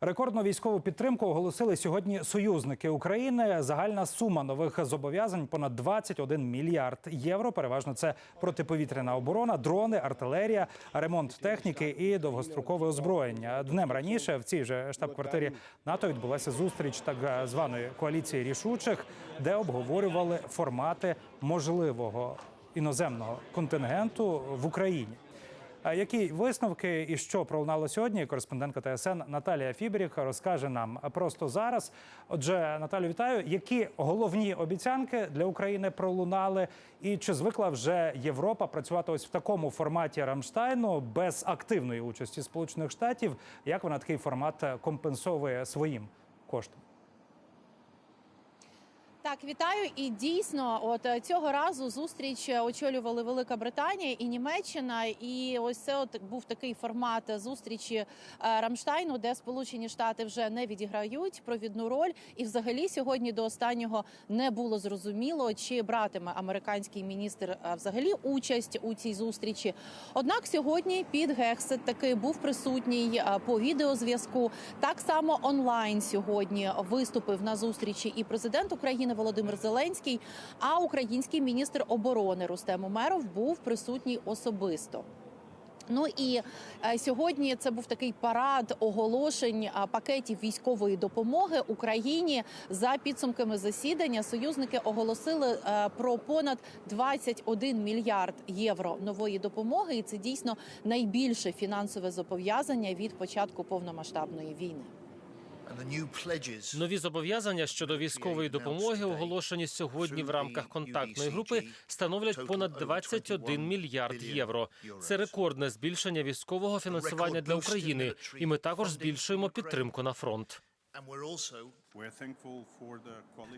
Рекордну військову підтримку оголосили сьогодні союзники України. Загальна сума нових зобов'язань понад 21 мільярд євро. Переважно це протиповітряна оборона, дрони, артилерія, ремонт техніки і довгострокове озброєння. Днем раніше в цій же штаб-квартирі НАТО відбулася зустріч так званої коаліції рішучих, де обговорювали формати можливого іноземного контингенту в Україні. А Які висновки і що пролунало сьогодні? Кореспондентка ТСН Наталія Фіберік розкаже нам просто зараз. Отже, Наталю, вітаю. Які головні обіцянки для України пролунали, і чи звикла вже Європа працювати ось в такому форматі Рамштайну без активної участі Сполучених Штатів? Як вона такий формат компенсовує своїм коштом? Так, вітаю. І дійсно, от е, цього разу зустріч е, очолювали Велика Британія і Німеччина. І ось це от був такий формат зустрічі е, Рамштайну, де Сполучені Штати вже не відіграють провідну роль. І взагалі сьогодні до останнього не було зрозуміло, чи братиме американський міністр взагалі участь у цій зустрічі. Однак сьогодні під Гексет таки був присутній по відеозв'язку. Так само онлайн сьогодні виступив на зустрічі і президент України Володимир Зеленський, а український міністр оборони Рустем Умеров був присутній особисто. Ну і е, сьогодні це був такий парад оголошень пакетів військової допомоги Україні. За підсумками засідання союзники оголосили е, про понад 21 мільярд євро нової допомоги, і це дійсно найбільше фінансове зобов'язання від початку повномасштабної війни. Нові зобов'язання щодо військової допомоги, оголошені сьогодні в рамках контактної групи, становлять понад 21 мільярд євро. Це рекордне збільшення військового фінансування для України, і ми також збільшуємо підтримку на фронт.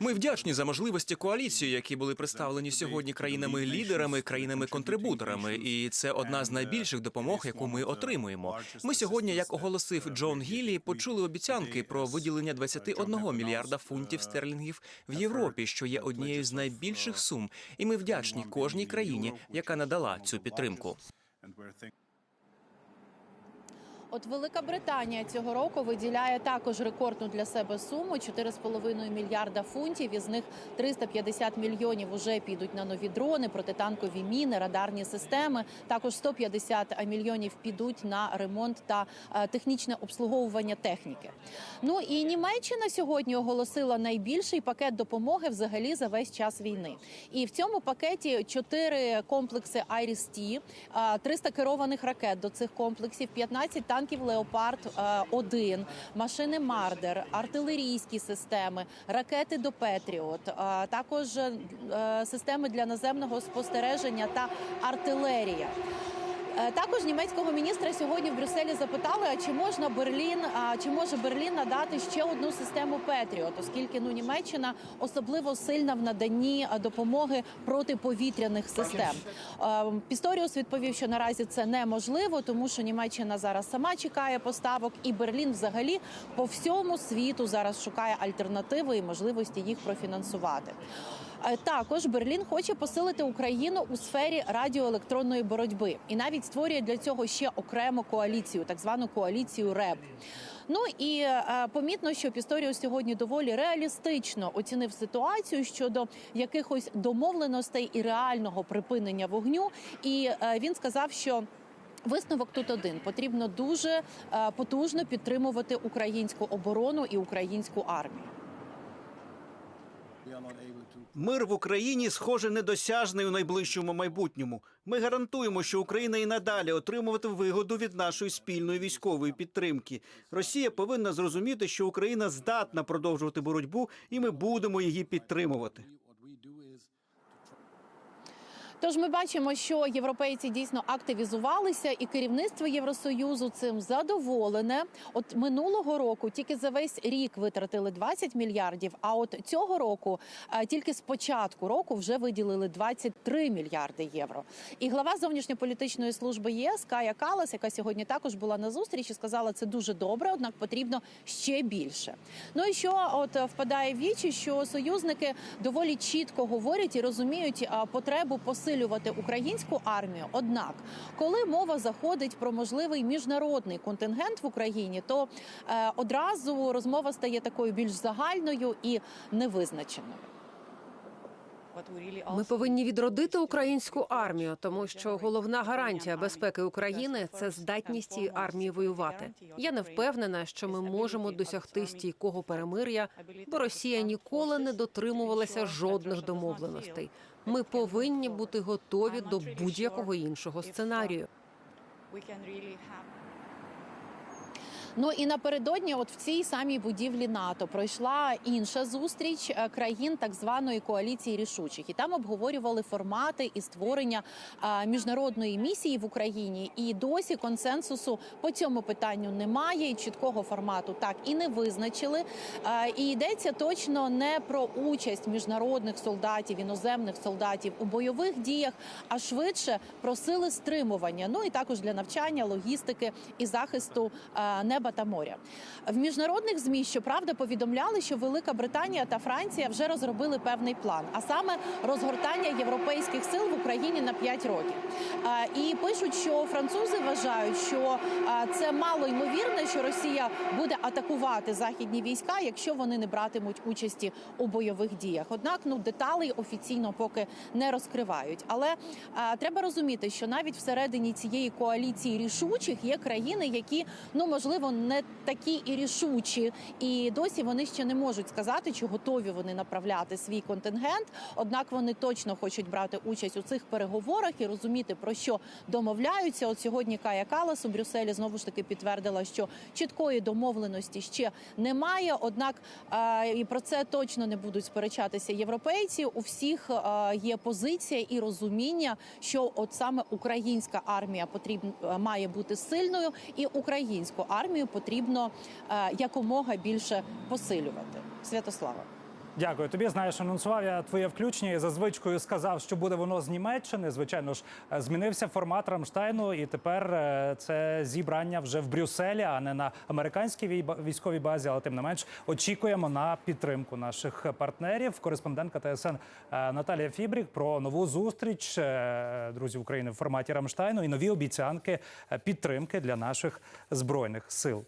Ми вдячні за можливості коаліції, які були представлені сьогодні країнами-лідерами, країнами-контрибуторами, і це одна з найбільших допомог, яку ми отримуємо. Ми сьогодні, як оголосив Джон Гіллі, почули обіцянки про виділення 21 мільярда фунтів стерлінгів в Європі, що є однією з найбільших сум. І ми вдячні кожній країні, яка надала цю підтримку. От Велика Британія цього року виділяє також рекордну для себе суму 4,5 мільярда фунтів. Із них 350 мільйонів уже підуть на нові дрони, протитанкові міни, радарні системи. Також 150 мільйонів підуть на ремонт та е, технічне обслуговування техніки. Ну і Німеччина сьогодні оголосила найбільший пакет допомоги взагалі за весь час війни. І в цьому пакеті чотири комплекси Айріс-Ті, 300 керованих ракет до цих комплексів, 15 танків Леопард 1 машини Мардер, артилерійські системи, ракети до Петріот, також е, системи для наземного спостереження та артилерія. Е, Також німецького міністра сьогодні в Брюсселі запитали, а чи можна Берлін, а чи може Берлін надати ще одну систему Петріот, оскільки ну Німеччина особливо сильна в наданні а, допомоги протиповітряних систем. Е, Пісторіус відповів, що наразі це неможливо, тому що Німеччина зараз сама чекає поставок, і Берлін взагалі по всьому світу зараз шукає альтернативи і можливості їх профінансувати. Е, Також Берлін хоче посилити Україну у сфері радіоелектронної боротьби і навіть створює для цього ще окрему коаліцію, так звану коаліцію РЕБ. Ну і е, помітно, що Пісторіус сьогодні доволі реалістично оцінив ситуацію щодо якихось домовленостей і реального припинення вогню. І е, він сказав, що Висновок тут один потрібно дуже е, потужно підтримувати українську оборону і українську армію. Мир в Україні схоже недосяжний у найближчому майбутньому. Ми гарантуємо, що Україна і надалі отримувати вигоду від нашої спільної військової підтримки. Росія повинна зрозуміти, що Україна здатна продовжувати боротьбу, і ми будемо її підтримувати. Тож ми бачимо, що європейці дійсно активізувалися, і керівництво Євросоюзу цим задоволене. От минулого року тільки за весь рік витратили 20 мільярдів. А от цього року е, тільки з початку року вже виділили 23 мільярди євро. І глава зовнішньополітичної служби ЄС Кая Калас, яка сьогодні також була на зустрічі, сказала, це дуже добре, однак потрібно ще більше. Ну і що от е, впадає в вічі, що союзники доволі чітко говорять і розуміють а, потребу посилювати українську армію. Однак, коли мова заходить про можливий міжнародний контингент в Україні, то е, одразу розмова стає такою більш загальною і невизначеною. Ми повинні відродити українську армію, тому що головна гарантія безпеки України це здатність цієї армії воювати. Я не впевнена, що ми можемо досягти стійкого перемир'я, бо Росія ніколи не дотримувалася жодних домовленостей. Ми повинні бути готові до будь-якого іншого сценарію. Ну і напередодні, от в цій самій будівлі НАТО пройшла інша зустріч е, країн так званої коаліції рішучих, і там обговорювали формати і створення е, міжнародної місії в Україні. І досі консенсусу по цьому питанню немає. І чіткого формату так і не визначили. Е, І йдеться точно не про участь міжнародних солдатів, іноземних солдатів у бойових діях, а швидше про сили стримування. Ну і також для навчання, логістики і захисту е, неба та моря. В міжнародних змі щоправда повідомляли, що Велика Британія та Франція вже розробили певний план, а саме розгортання європейських сил в Україні на 5 років. І пишуть, що французи вважають, що це мало ймовірно, що Росія буде атакувати західні війська, якщо вони не братимуть участі у бойових діях. Однак, ну деталей офіційно поки не розкривають. Але е, треба розуміти, що навіть всередині цієї коаліції рішучих є країни, які ну можливо не такі і рішучі, і досі вони ще не можуть сказати, чи готові вони направляти свій контингент. Однак вони точно хочуть брати участь у цих переговорах і розуміти про що домовляються. От сьогодні Кая Калас у Брюсселі знову ж таки підтвердила, що чіткої домовленості ще немає. Однак і про це точно не будуть сперечатися європейці. У всіх є позиція і розуміння, що от саме українська армія потрібна має бути сильною, і українську армію потрібно е, якомога більше посилювати. Святослава. Дякую. Тобі знаєш, анонсував я твоє включення і за звичкою сказав, що буде воно з Німеччини. Звичайно ж, е, змінився формат Рамштайну, і тепер е, це зібрання вже в Брюсселі, а не на американській військовій базі. Але тим не менш очікуємо на підтримку наших партнерів. Кореспондентка ТСН е, Наталія Фібрік про нову зустріч друзів України в форматі Рамштайну і нові обіцянки підтримки для наших збройних сил.